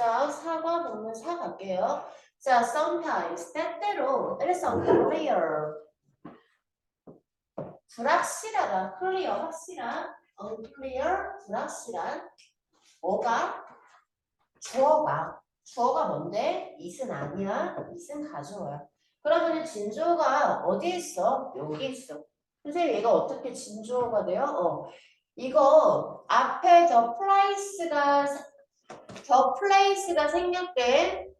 자, 사과 동문사 갈게요. 자, sometimes 때때로 is unclear. 불확실하다. clear 확실한. unclear 불확실한. 뭐가? 주어가. 주어가 뭔데? it은 아니야. it은 가져와요. 그러면 진주어가 어디에 있어? 여기 있어. 선생님 얘가 어떻게 진주어가 돼요? 어. 이거 앞에 the place가 the place가 생략된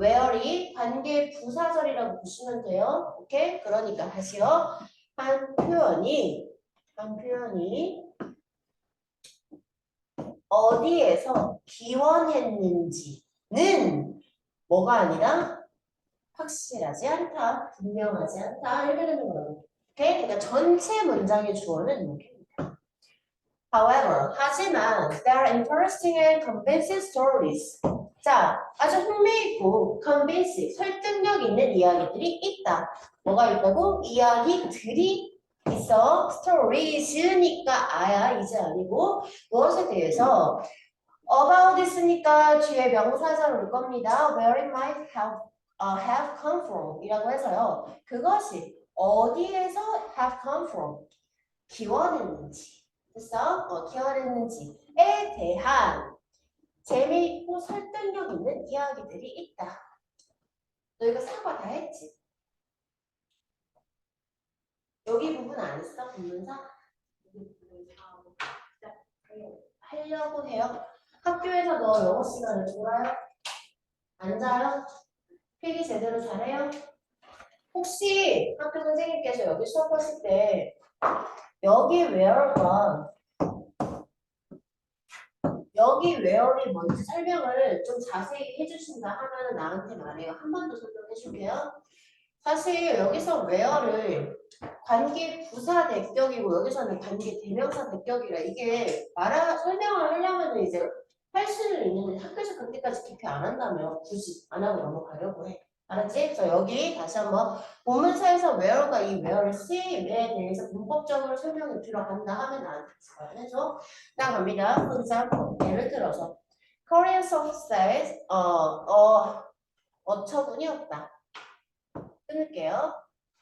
where이 관계 부사절이라고 보시면 돼요. 오케이? 그러니까 다시요. 한 표현이 한 표현이 어디에서 기원했는지는 뭐가 아니라 확실하지 않다, 분명하지 않다 되는 거라고. 오케이? 그러니까 전체 문장의 주어는 여기입니다. However, 하지만 there are interesting and convincing stories. 자, 아주 흥미있고 convincing, 설득력 있는 이야기들이 있다. 뭐가 있다고? 이야기들이 있어. stories니까 아야 이제 아니고 무엇에 대해서 about this니까 뒤에 명사절 올 겁니다. where it might have, uh, have come from 이라고 해서요. 그것이 어디에서 have come from 기원했는지 됐어? 어, 기원했는지에 대한 재미있고 설득력 있는 이야기들이 있다. 너 이거 사과 다 했지? 여기 부분 안 했어? 본문사? 하려고 해요. 학교에서 너 영어 시간을 졸아요? 안 자요? 필기 제대로 잘해요? 혹시 학교 선생님께서 여기 수업하실 때 여기 where가 여기 where이 설명을 좀 자세히 해주신다 하면 나한테 말해요. 한 번 더 설명해 줄게요. 사실 여기서 where를 관계 부사 대격이고 여기서는 관계 대명사 대격이라 이게 말하 설명을 하려면 이제 할 수는 있는데 학교에서 그렇게까지 깊이 안 한다면 굳이 안 하고 넘어가려고 해. 알았지? 그래서 여기 다시 한번 본문사에서 where가 이 where의 쓰임에 대해서 문법적으로 설명이 들어간다 하면 나한테 주어야 해줘. 딱 갑니다. Example, 예를 들어서 Korean soft says 어, 어, 어처구니 없다. 끊을게요.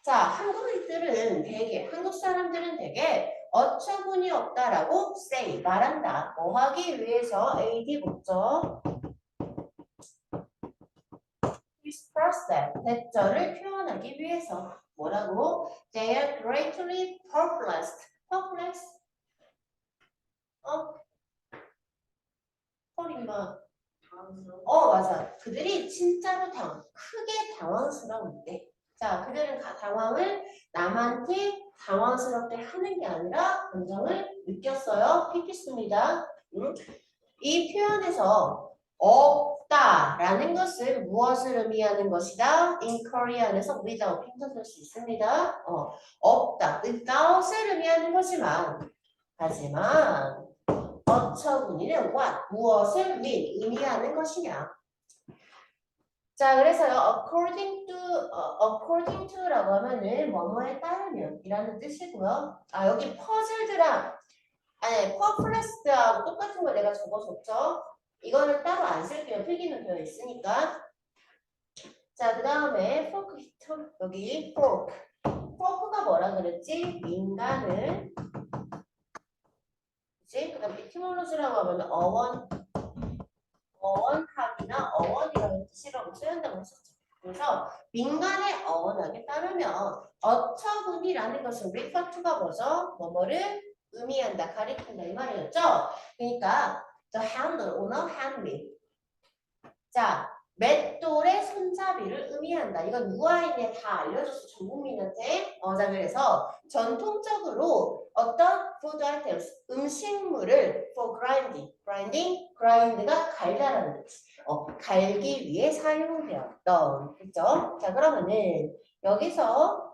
자, 한국인들은 되게, 한국 사람들은 되게 어처구니 없다라고 say, 말한다. 뭐 하기 위해서 AD 목적 that, 대절을 표현하기 위해서 뭐라고? They are greatly perplexed. perplexed? 어? 헐인가? 어, 맞아. 그들이 진짜로 당, 크게 당황스러운데. 자, 그들은 가- 당황을 남한테 당황스럽게 하는 게 아니라 감정을 느꼈어요. PP습니다. 음. 이 표현에서 없다라는 것을 무엇을 의미하는 것이다? In Korean에서 without 핀터 쓸수 있습니다. 어, 없다. without을 의미하는 거지만 하지만 어처구니는 what? 무엇을 mean? 의미하는 것이냐? 자, 그래서요, according to, 어, according to라고 하면은 뭐뭐에 따르면 이라는 뜻이고요. 아, 여기 퍼즐드랑, 아니, 퍼플렉스드하고 똑같은 거 내가 적어줬죠? 이거는 따로 안 쓸게요. 필기는 되어 있으니까. 자, 그 다음에 fork, 히터, 여기 fork. fork가 뭐라 그랬지? 민간을. 그치? 그 다음 etimology라고 하면 어원, 어원학이나 어원이라는 뜻이라고 쓰인다고 했었죠. 그래서 민간의 어원학에 따르면 어처구니라는 것은 to가 뭐죠? 뭐뭐를 의미한다, 가리킨다 이 말이었죠? 그러니까 the handle, owner handle. 자, 맷돌의 손잡이를 의미한다. 이건 누아인에 다 알려줬어, 전 국민한테. 어, 자, 그래서 전통적으로 어떤 food items, 음식물을 for grinding, grinding, grind가 갈다라는 뜻. 어, 갈기 위해 사용되었던, 그죠? 자, 그러면은 여기서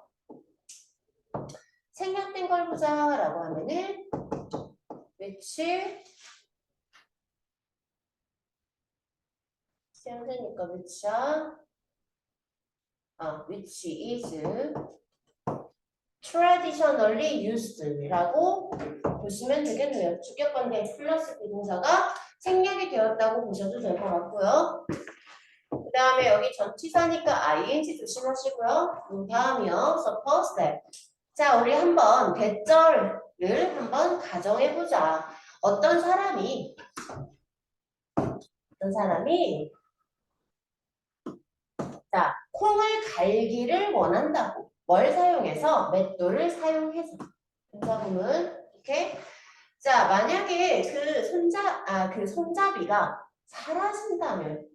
생략된 걸 보자라고 하면은 which 생각하니까 which야 아 which is traditionally used라고 보시면 되겠네요. 주격 관계 플러스 비동사가 생략이 되었다고 보셔도 될 것 같고요. 그 다음에 여기 전치사니까 ing 조심하시고요. 음, 다음이요. suppose that. 자, 우리 한번 대절을 한번 가정해보자. 어떤 사람이 어떤 사람이 자, 콩을 갈기를 원한다고. 뭘 사용해서? 맷돌을 사용해서. 분사구문. 이렇게. 자, 만약에 그 손자, 아, 그 손잡이가 사라진다면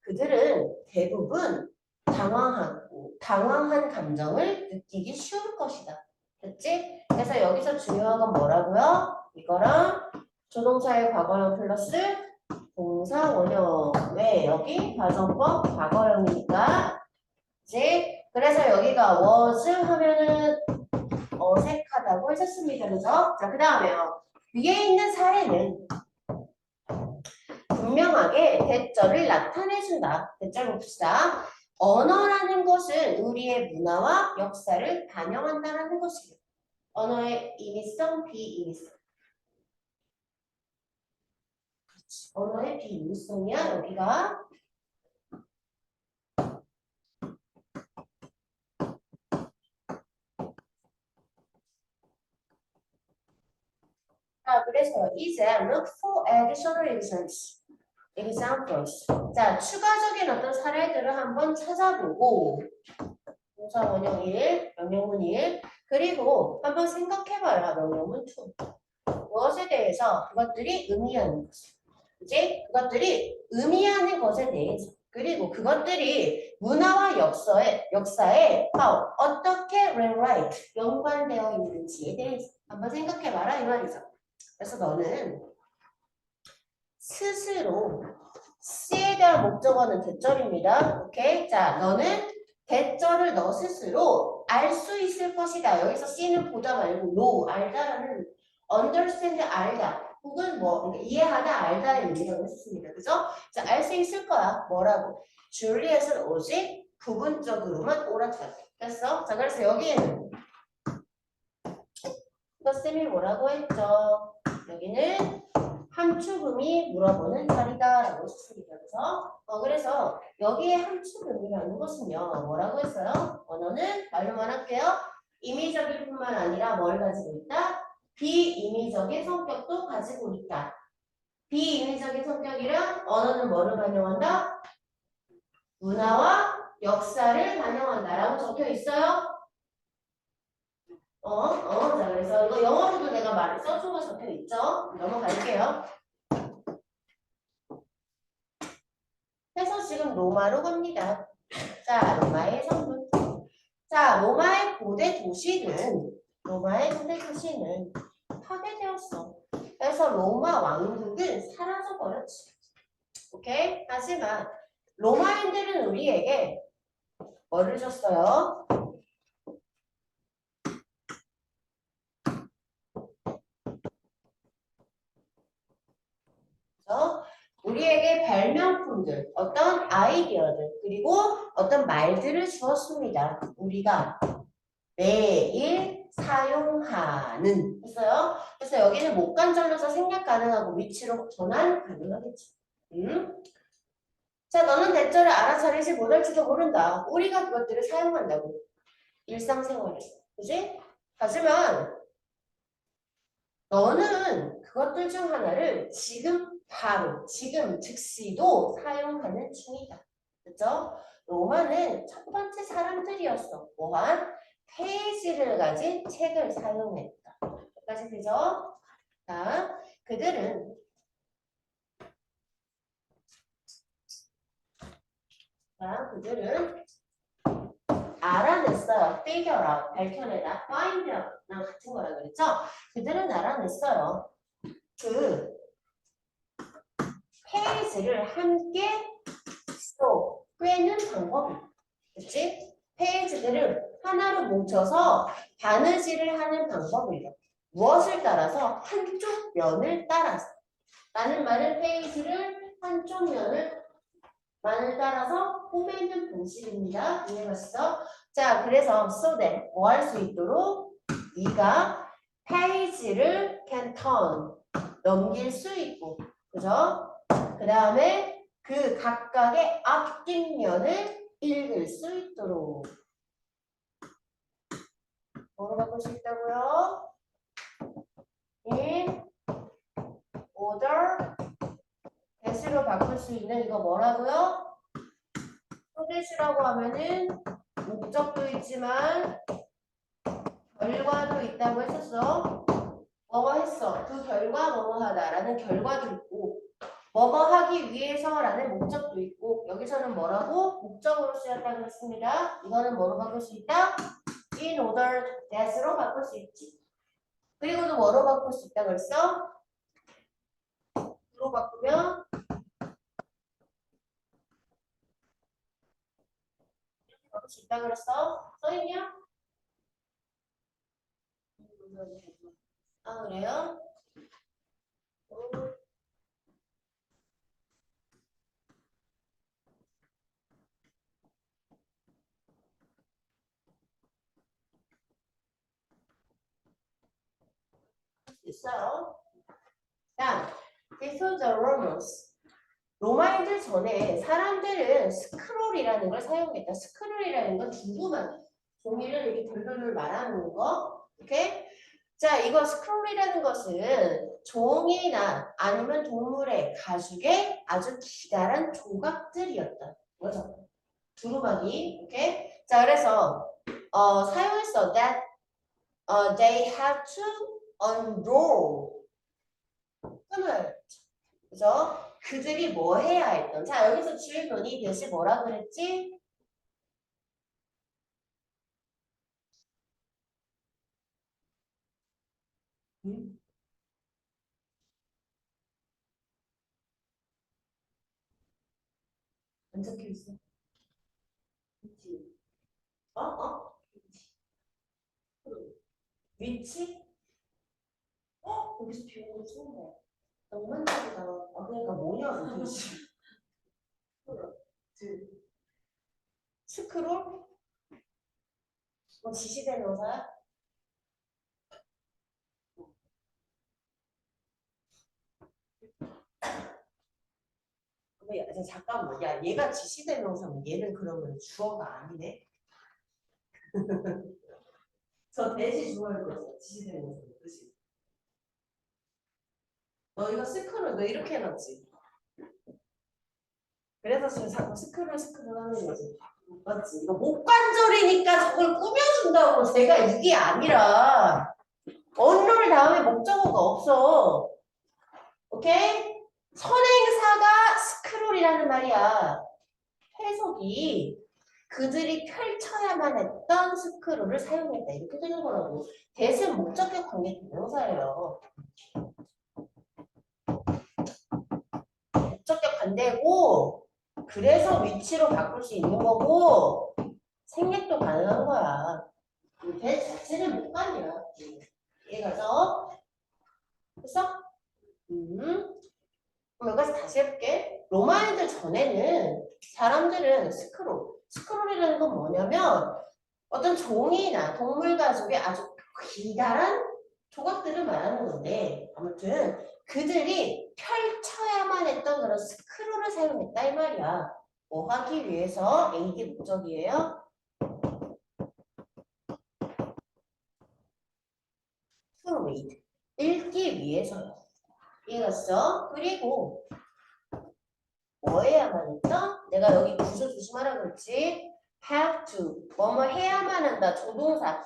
그들은 대부분 당황하고, 당황한 감정을 느끼기 쉬울 것이다. 됐지? 그래서 여기서 중요한 건 뭐라고요? 이거랑 조동사의 과거형 플러스 동사 원형. 왜? 여기 과정법 과거형이니까. 이제 그래서 여기가 was 하면은 어색하다고 했었습니다. 그죠? 자, 그 다음에요. 위에 있는 사례는 분명하게 대절을 나타내준다. 대절 봅시다. 언어라는 것은 우리의 문화와 역사를 반영한다는 것이에요. 언어의 임의성, 비임의성. 그렇지. 언어의 비임의성이야, 여기가. 자, 그래서 이제 look for additional examples. examples. 자, 추가적인 어떤 사례들을 한번 찾아보고 동사 원형 1, 명령문 1, 그리고 한번 생각해봐라 명령문 2. 무엇에 대해서 그것들이 의미하는 것. 이제 그것들이 의미하는 것에 대해서 그리고 그것들이 문화와 역사에 역사에 어떻게 rewrite 연관되어 있는지에 대해서 한번 생각해봐라 이 말이죠. 그래서 너는 스스로 C에 대한 목적어는 대절입니다. 오케이? 자, 너는 대절을 너 스스로 알 수 있을 것이다. 여기서 C는 보다 말고 know, 알다라는 understand, 알다. 혹은 뭐 그러니까 이해하다, 알다의 의미라고 했습니다. 그죠? 자, 알 수 있을 거야. 뭐라고? 줄리엣은 오직 부분적으로만 옳았다. 됐어? 자, 그래서 여기에는 쌤이 뭐라고 했죠? 여기는 함축음이 물어보는 자리다 라고 했습니다. 그래서 어 그래서 여기에 함축음이라는 것은요 뭐라고 했어요? 언어는 말로만 할게요. 임의적일 뿐만 아니라 뭘 가지고 있다? 비임의적인 성격도 가지고 있다. 비임의적인 성격이란 언어는 뭐를 반영한다? 문화와 역사를 반영한다라고 적혀 있어요. 어, 어, 자, 그래서 이거 영어로도 내가 말을 써주고 적혀 있죠? 넘어갈게요. 해서 지금 로마로 갑니다. 자, 로마의 성분. 자, 로마의 고대 도시는, 로마의 고대 도시는 파괴되었어. 그래서 로마 왕국은 사라져 버렸지. 오케이? 하지만 로마인들은 우리에게 뭐를 줬어요? 그래서 우리에게 발명품들, 어떤 아이디어들, 그리고 어떤 말들을 주었습니다. 우리가 매일 사용하는 했어요. 그래서 여기는 목간절로서 생략 가능하고 위치로 전환 가능하겠죠. 음? 자, 너는 대절을 알아차리지 못할지도 모른다. 우리가 그것들을 사용한다고. 일상생활에. 그지? 하지만 너는 그것들 중 하나를 지금 바로 지금 즉시도 사용하는 중이다. 그죠? 로마는 첫 번째 사람들이었어. 뭐한 페이지를 가진 책을 사용했다. 여기까지 되죠? 자, 그들은 자, 그들은 알아냈어요. figure out, 밝혀내다, find out랑 같은 거라 그랬죠? 그들은 알아냈어요. 그 페이지를 함께 또 꿰는 방법이 그치? 페이지들을 하나로 뭉쳐서 바느질을 하는 방법이에요. 무엇을 따라서? 한쪽 면을 따라서. 라는 말은 페이지를 한쪽 면을 만을 따라서 꼬매는 방식입니다. 이해가시죠? 자, 그래서 so that 뭐 할 수 있도록 네가 페이지를 can turn 넘길 수 있고 그죠? 그 다음에 그 각각의 앞뒷면을 읽을 수 있도록 뭐로 바꿀 수 있다고요? in order 대시로 바꿀 수 있는 이거 뭐라고요? 소대시라고 하면은 목적도 있지만 결과도 있다고 했었어. 뭐뭐 했어? 그 결과 뭐뭐 하다라는 결과도 있고 뭐뭐 하기 위해서라는 목적도 있고 여기서는 뭐라고? 목적으로 쓰였다고 했습니다. 이거는 뭐로 바꿀 수 있다? in order that으로 바꿀 수 있지. 그리고 또 뭐로 바꿀 수 있다 그랬어? 로 바꾸면 이렇게 바꿀 수 있다 그랬어? 써있냐? 아 그래요? 음. 있어요. 다음, the Romans. 로마인들 전에 사람들은 스크롤이라는 걸 사용했다. 스크롤이라는 건 두루마리. 종이를 이렇게 돌돌돌 말아놓은 거. 오케이? 자, 이거 스크롤이라는 것은 종이나 아니면 동물의 가죽의 아주 기다란 조각들이었다. 뭐죠? 두루마기. 오케이? 자, 그래서 어, 사용했어. That uh, they have to unroll. 끈을. 그죠? 그들이 뭐 해야 했던. 자, 여기서 질문이 대시 뭐라 그랬지? 음? 안 적혀 있어. 위치. 어? 어? 위치. 위치? 어? 여기서 비오는 거 처음 봐. 너무 한다다 아, 그러니까 뭐냐고 도대체. 둘. 스크롤? 뭐 지시된 의사야? 근데 야, 잠깐만, 야, 얘가 지시된 명사면 얘는 그러면 주어가 아니네? 저 대시 주어를 줬어, 지시된 명사, 그치? 너 이거 스크롤, 너 이렇게 해놨지? 그래서 지금 자꾸 스크롤 스크롤 하는 거지. 맞지? 이거 목관절이니까 저걸 꾸며준다고 제가 이게 아니라 언롤 다음에 목적어가 없어. 오케이? 선행사가 스크롤이라는 말이야. 해석이 그들이 펼쳐야만 했던 스크롤을 사용했다. 이렇게 되는 거라고. 대신 목적격 관계 동사예요. 관계고 그래서 위치로 바꿀 수 있는 거고 생략도 가능한 거야. 배 자체는 목관이야. 이해가죠? 됐어? 음. 그럼 여기서 다시 해볼게. 로마인들 전에는 사람들은 스크롤. 스크롤이라는 건 뭐냐면 어떤 종이나 동물 가죽의 아주 기다란 조각들을 말하는 건데 아무튼 그들이 펼쳐야만 했던 그런 스크롤 을 사용했다 이 말이야. 뭐 하기 위해서 이게 목적이에요. to read. 읽기 위해서요. 이해갔어? 그리고 뭐 해야만 했다? 내가 여기 구조 조심하라 그랬지? have to. 뭐뭐 해야만 한다. 조동사.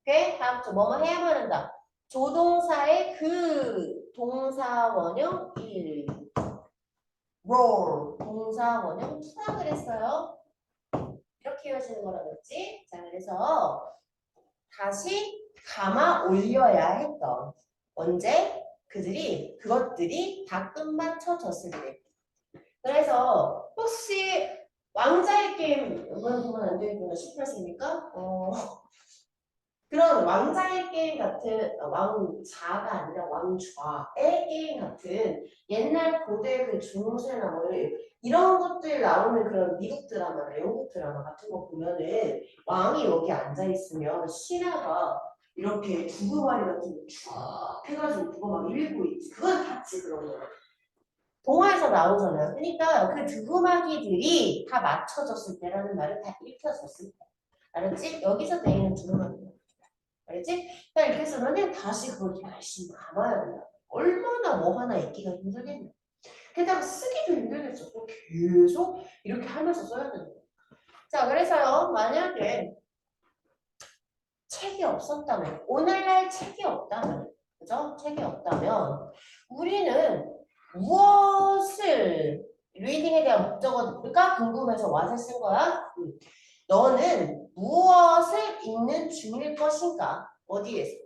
오케이? have to. 뭐뭐 해야만 한다. 조동사의 그 동사 원형 1. Roll. 동사 원형 2라 그랬어요. 이렇게 이어지는 거라 그랬지? 자, 그래서 다시 감아 올려야 했던 언제? 그들이 그것들이 다 끝마쳐졌을 때. 그래서 혹시 왕자의 게임 이번 보면 안 되겠구나 싶으십니까? 어, 그런 왕자의 게임 같은 어, 왕자가 아니라 왕좌의 게임 같은 옛날 고대 그 중세나 뭐 이런 것들 나오는 그런 미국 드라마나 영국 드라마 같은 거 보면은 왕이 여기 앉아 있으면 신하가 이렇게 두루마리 같은 거쫙 해가지고 그거 막 읽고 있지. 그건 봤지 그런 거. 동화에서 나오잖아요. 그러니까 그 두루마기들이 다 맞춰졌을 때라는 말을 다 읽혔었을 때. 알았지? 여기서 내리는 두루마기. 알지? 그러니까 이렇게 쓰면은 다시 그걸 열심히 감아야 된다. 얼마나 뭐 하나 읽기가 힘들겠냐. 게다가 쓰기도 힘들겠어. 또 계속 이렇게 하면서 써야 거야. 자, 그래서요, 만약에 책이 없었다면, 오늘날 책이 없다면, 그죠? 책이 없다면, 우리는 무엇을 리딩에 대한 목적어가 궁금해서 와서 쓴 거야? 응. 너는 무엇을 읽는 중일 것인가? 어디에서?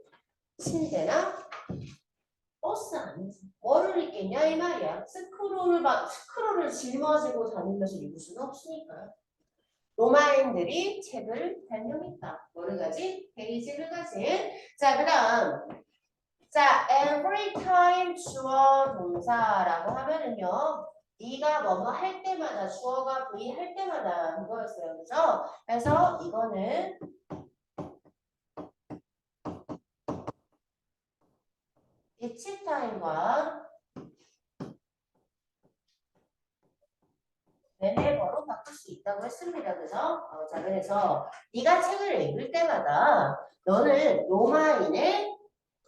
침대나 버스 안에서 뭐를 읽겠냐 이 말이야. 스크롤을 막 스크롤을 짊어지고 다니면서 읽을 수는 없으니까요. 로마인들이 책을 발명했다. 뭐를 가지? 페이지를 가진. 자, 그다음 자, every time 주어 동사라고 하면은요. 네가 뭐뭐 할 때마다 주어가 V 할 때마다 그거였어요. 그죠? 그래서 이거는 each time과 whenever로 바꿀 수 있다고 했습니다. 그죠? 어, 자, 그래서 네가 책을 읽을 때마다 너는 로마인의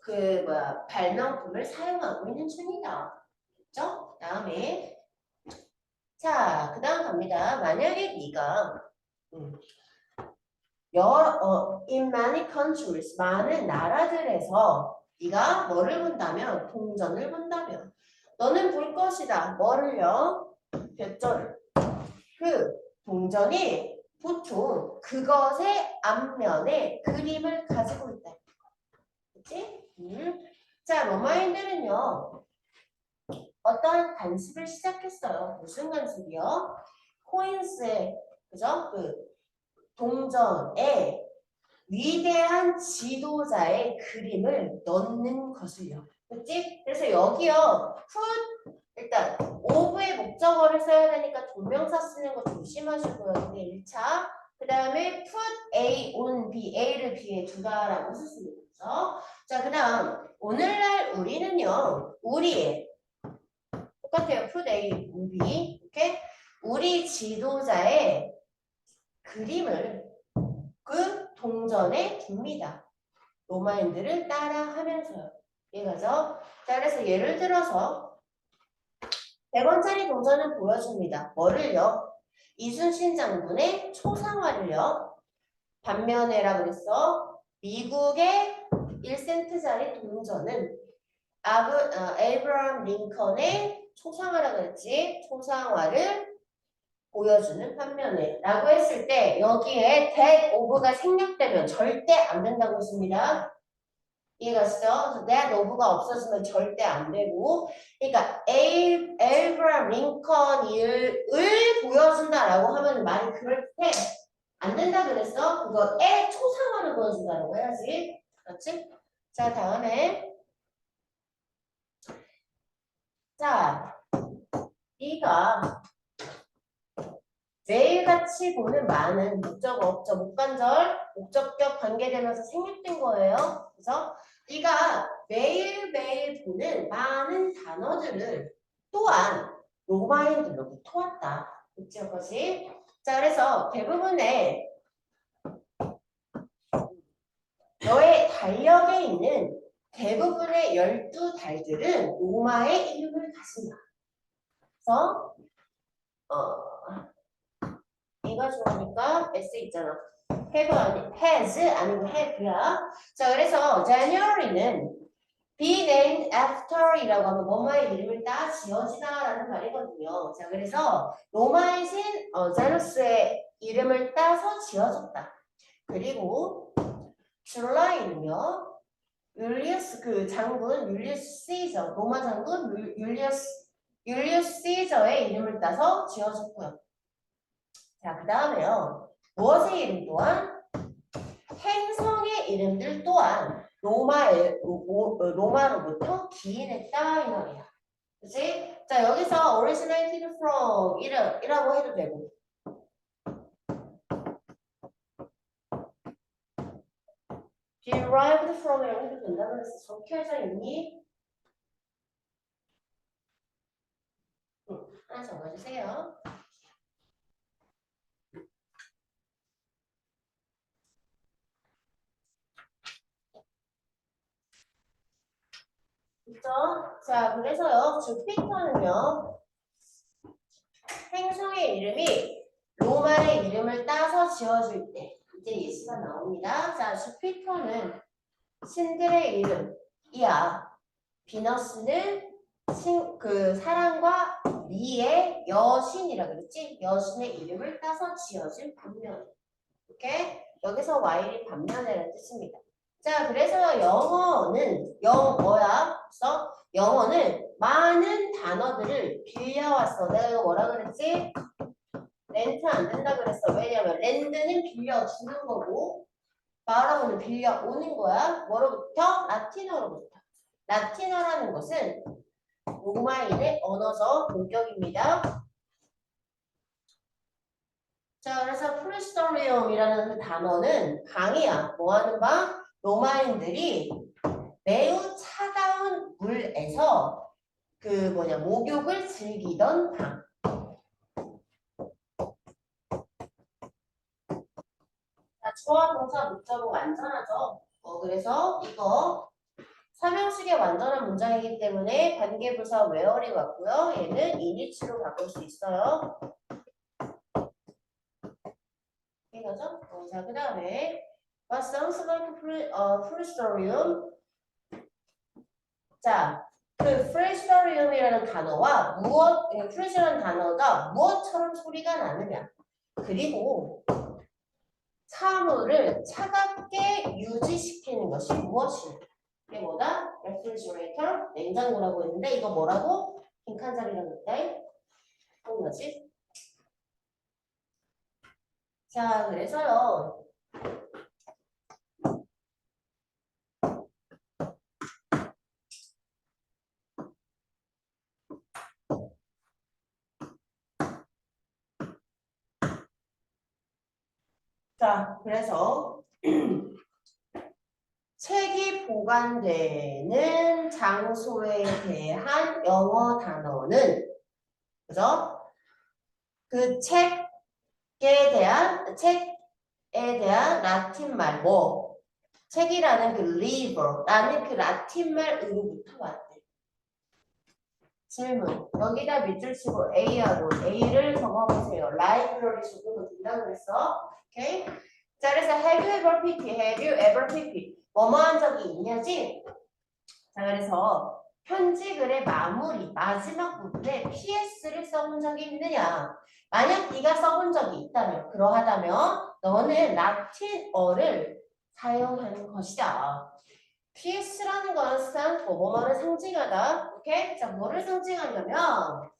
그 뭐야 발명품을 사용하고 있는 중이다. 그죠? 다음에 자, 그 다음 갑니다. 만약에 네가 음, 여러 어, in many countries 많은 나라들에서 네가 뭐를 본다면 동전을 본다면 너는 볼 것이다. 뭐를요? 뱃절을. 그 동전이 보통 그것의 앞면에 그림을 가지고 있다. 그치? 음. 자, 로마인들은요. 어떤 간습을 시작했어요. 무슨 간습이요? 코인스의 그죠? 그 동전에 위대한 지도자의 그림을 넣는 것을요. 그치? 그래서 여기요. put 일단 of의 목적어를 써야 되니까 동명사 쓰는 거 조심하시고요. 근데 1차 그 다음에 put A on B, A를 B에 두다라고 썼습니다. 그죠? 자, 그 다음 오늘날 우리는요. 우리의 똑같아요. put A on B 이렇게 우리 지도자의 그림을 그 동전에 둡니다. 로마인들을 따라하면서요. 이해가죠? 자, 그래서 예를 들어서 100원짜리 동전을 보여줍니다. 뭐를요? 이순신 장군의 초상화를요. 반면에라 그랬어. 미국의 1센트짜리 동전은 아브, 어, 에이브라함 링컨의 초상화라 그랬지. 초상화를 보여주는 반면에 라고 했을 때 여기에 that of가 생략되면 절대 안 된다고 했습니다. 이해갔어? that of가 없어지면 절대 안 되고 그러니까 에이브라함 링컨을 보여준다라고 하면 말이 그럴 때안 된다 그랬어? 그거 에 초상화를 보여준다라고 해야지. 그렇지? 자 다음에 자 네가 매일 같이 보는 많은 목적 없죠. 목관절, 목적격 관계되면서 생략된 거예요. 그래서 네가 매일매일 보는 많은 단어들을 또한 로마인들로부터 왔다. 그쵸, 것이? 자, 그래서 대부분의 너의 달력에 있는 대부분의 열두 달들은 로마의 이름을 가진다. 그래서 어, 얘가 좋으니까 S 있잖아. have 아니 has 아니고 have야. 자 그래서 January는 be named after이라고 하면 뭐뭐의 이름을 따 지어지다라는 말이거든요. 자 그래서 로마의 신 어, 자누스의 이름을 따서 지어졌다. 그리고 줄라이는요. 율리우스 그 장군 율리우스 시저 로마 장군 율- 율리우스 율리우스 시저의 이름을 따서 지어졌고요. 자, 그 다음에요. 무엇의 이름 또한 행성의 이름들 또한 로마의 로- 로마로부터 기인했다 이 말이야. 그치? 자 여기서 originated from 이라, 이라고 해도 되고 derived from 이라고 해도 된다고 그랬어. 적혀져 있니? 응, 하나 적어주세요. 있죠? 자, 그래서요, 주피터는요, 행성의 이름이 로마의 이름을 따서 지어줄 때, 이제 예시가 나옵니다. 자, 주피터는 신들의 이름이야. 비너스는 신, 그 사랑과 미의 여신이라 그랬지? 여신의 이름을 따서 지어진 반면. 오케이? 여기서 와일이 반면이라는 뜻입니다. 자, 그래서 영어는 영어야. 그래서 영어는 많은 단어들을 빌려왔어. 내가 이거 뭐라 그랬지? 렌트 안 된다 그랬어. 왜냐면 렌드는 빌려주는 거고 바라고는 빌려 오는 거야. 뭐로부터? 라틴어로부터. 라틴어라는 것은 로마인의 언어적 본격입니다. 자, 그래서 프리스토리움이라는 그 단어는 방이야. 뭐 하는 방? 로마인들이 매우 차가운 물에서 그 뭐냐 목욕을 즐기던 방. 자, 주어 동사 목적은 완전하죠. 어, 그래서 이거 삼형식의 완전한 문장이기 때문에 관계부사 where이 왔고요. 얘는 이니치로 바꿀 수 있어요. 이거죠? 어, 자, 그 다음에 What sounds like pre, 어, prehistorium? 자, 그 prehistorium이라는 단어와 무엇, prehistorium이라는 단어가 무엇처럼 소리가 나느냐? 그리고 사물을 차갑게 유지시키는 것이 무엇이냐? 이게 뭐다? refrigerator, 냉장고라고 했는데 이거 뭐라고? 빈칸 자리라고 했다. 그런 거지? 자, 그래서요. 자, 그래서 책이 보관되는 장소에 대한 영어 단어는 그죠? 그 책에 대한 책에 대한 라틴 말 뭐? 책이라는 그 liver라는 그 라틴 말으로부터 왔대. 질문. 여기다 밑줄 치고 A하고 A를 적어보세요. 라이브러리 적어도 된다고 그랬어. 오케이? 자, 그래서 have you ever pp? have you ever pp? 뭐뭐 한 적이 있냐지? 자, 그래서 편지 글의 마무리, 마지막 부분에 PS를 써본 적이 있느냐? 만약 네가 써본 적이 있다면, 그러하다면 너는 라틴어를 사용하는 것이다. PS라는 건 for 뭐뭐를 상징하다. 오케이? 자, 뭐를 상징하냐면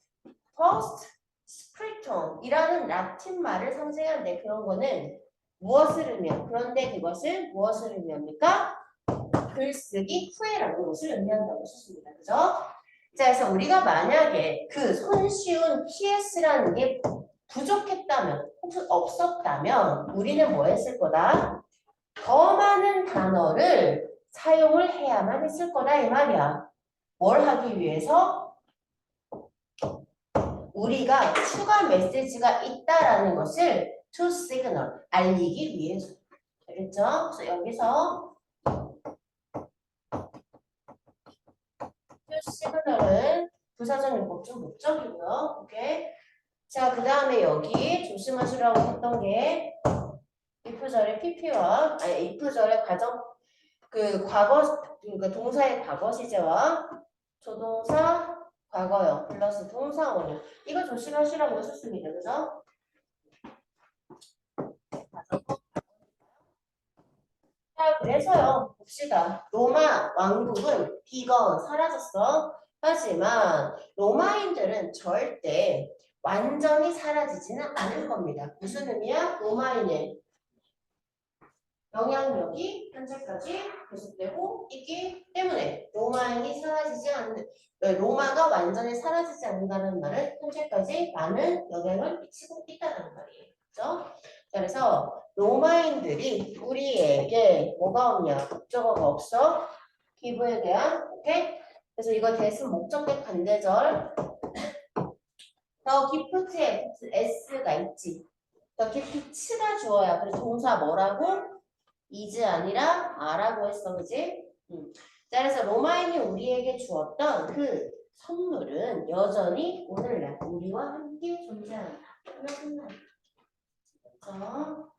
post scriptum이라는 라틴 말을 상징하는데 그런 거는 무엇을 의미해? 그런데 그것은 무엇을 의미합니까? 글쓰기 후에라는 것을 의미한다고 썼습니다. 그죠? 자, 그래서 우리가 만약에 그 손쉬운 PS라는 게 부족했다면, 혹은 없었다면 우리는 뭐 했을 거다? 더 많은 단어를 사용을 해야만 했을 거다 이 말이야. 뭘 하기 위해서? 우리가 추가 메시지가 있다라는 것을 to signal 알리기 위해서. 알겠죠? 그래서 여기서 to signal은 부사적 용법적 목적이고요. 오케이. 자, 그 다음에 여기 조심하시라고 했던 게 if절의 pp와 아니 if절의 과정 그 과거 그러니까 동사의 과거 시제와 조동사 과거요 플러스 동사 원형 이거 조심하시라고 했었습니다. 그죠? 자, 그래서요, 봅시다. 로마 왕국은 비건 사라졌어. 하지만 로마인들은 절대 완전히 사라지지는 않을 겁니다. 무슨 의미야? 로마인은 영향력이 현재까지 계속되고 있기 때문에 로마인이 사라지지 않는 네, 로마가 완전히 사라지지 않는다는 말은 현재까지 많은 영향을 미치고 있다는 말이에요. 그렇죠? 자, 그래서 로마인들이 우리에게 뭐가 없냐? 목적어가 없어. 기부에 대한 오케이? 그래서 이거 대신 목적격 반대절 더 기프트에 s가 있지. 더 기프트가 주어야. 그래서 동사 뭐라고? Is 아니라 아라고 했어, 그지? 음. 자, 그래서 로마인이 우리에게 주었던 그 선물은 여전히 오늘날 우리와 함께 존재한다. 하나 끝나. 그렇죠?